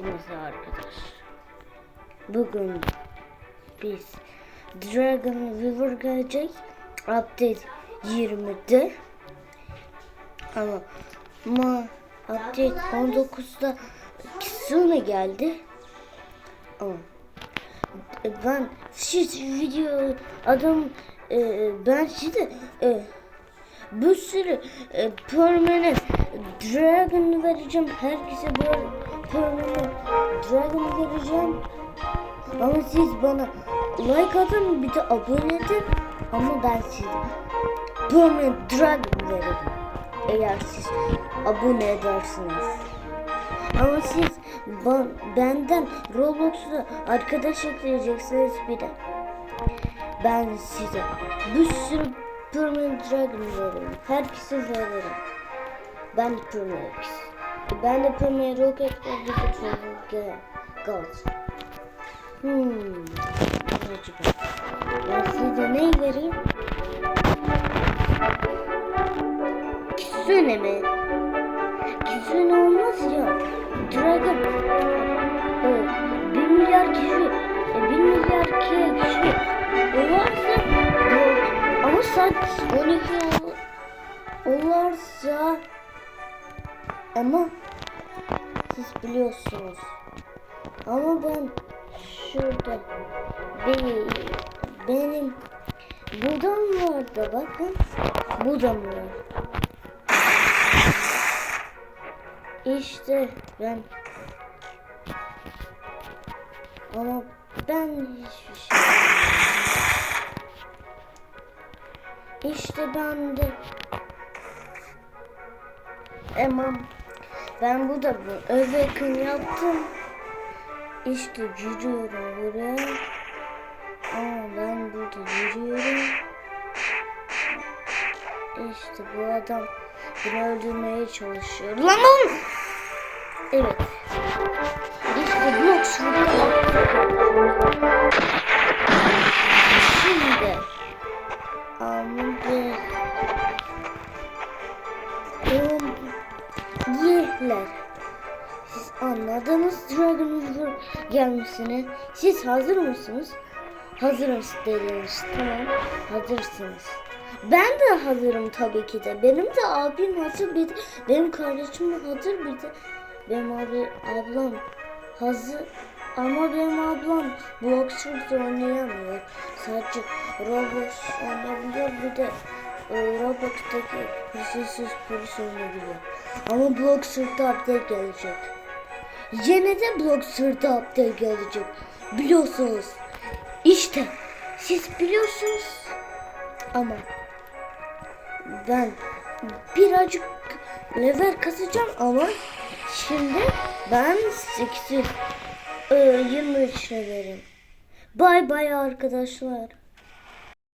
Hepinize arkadaş. Bugün biz Dragon River gelecek. Update 20'de. Ama ma update 19'da Kitsune geldi. Ama ben siz video adam e, ben size e, bir sürü e, permanent dragon vereceğim. Herkese böyle permanent dragon vereceğim. Ama siz bana like atın bir de abone edin. Ama ben size permanent dragon veririm. Eğer siz abone edersiniz. Ama siz ba- benden Roblox'ta arkadaş ekleyeceksiniz bir de. Ben size bir sürü Permanent Dragon veririm. Herkese veririm. Ben Permanent. Ben de Permanent Rocket Permanent Gold. Hmm. acaba? Ben size ne vereyim? Kitsune mi? Kitsune olmaz ya. Dragon. Evet. Bir milyar kişi. e, Bir milyar ki- kişi. O varsa yok. Ama saat 12 ol- olursa ama siz biliyorsunuz. Ama ben şurada benim, benim budam var da bakın. Budam var. İşte ben ama ben hiçbir şey İşte ben de Tamam. Ben bu da bu övekin yaptım. İşte yürüyorum buraya. Ama ben burada yürüyorum. İşte bu adam beni öldürmeye çalışıyor. Lan oğlum! Evet. İşte blok şurada. Yeler. Siz anladınız Dragon River gelmesine. Siz hazır mısınız? Hazırız dediniz. Tamam. Hazırsınız. Ben de hazırım tabii ki de. Benim de abim hazır bir de benim kardeşim hazır bir de benim abi ablam hazır ama benim ablam Bloxburg'da oynayamıyor. Sadece Roblox oynayabiliyor bir de e, Roblox'taki hırsız polis oynayabiliyor. Ama Bloxburg'da update gelecek. Yine de Bloxburg'da update gelecek. Biliyorsunuz. İşte siz biliyorsunuz. Ama ben birazcık level kasacağım ama şimdi ben 8 e, 23 levelim. Bay bay arkadaşlar.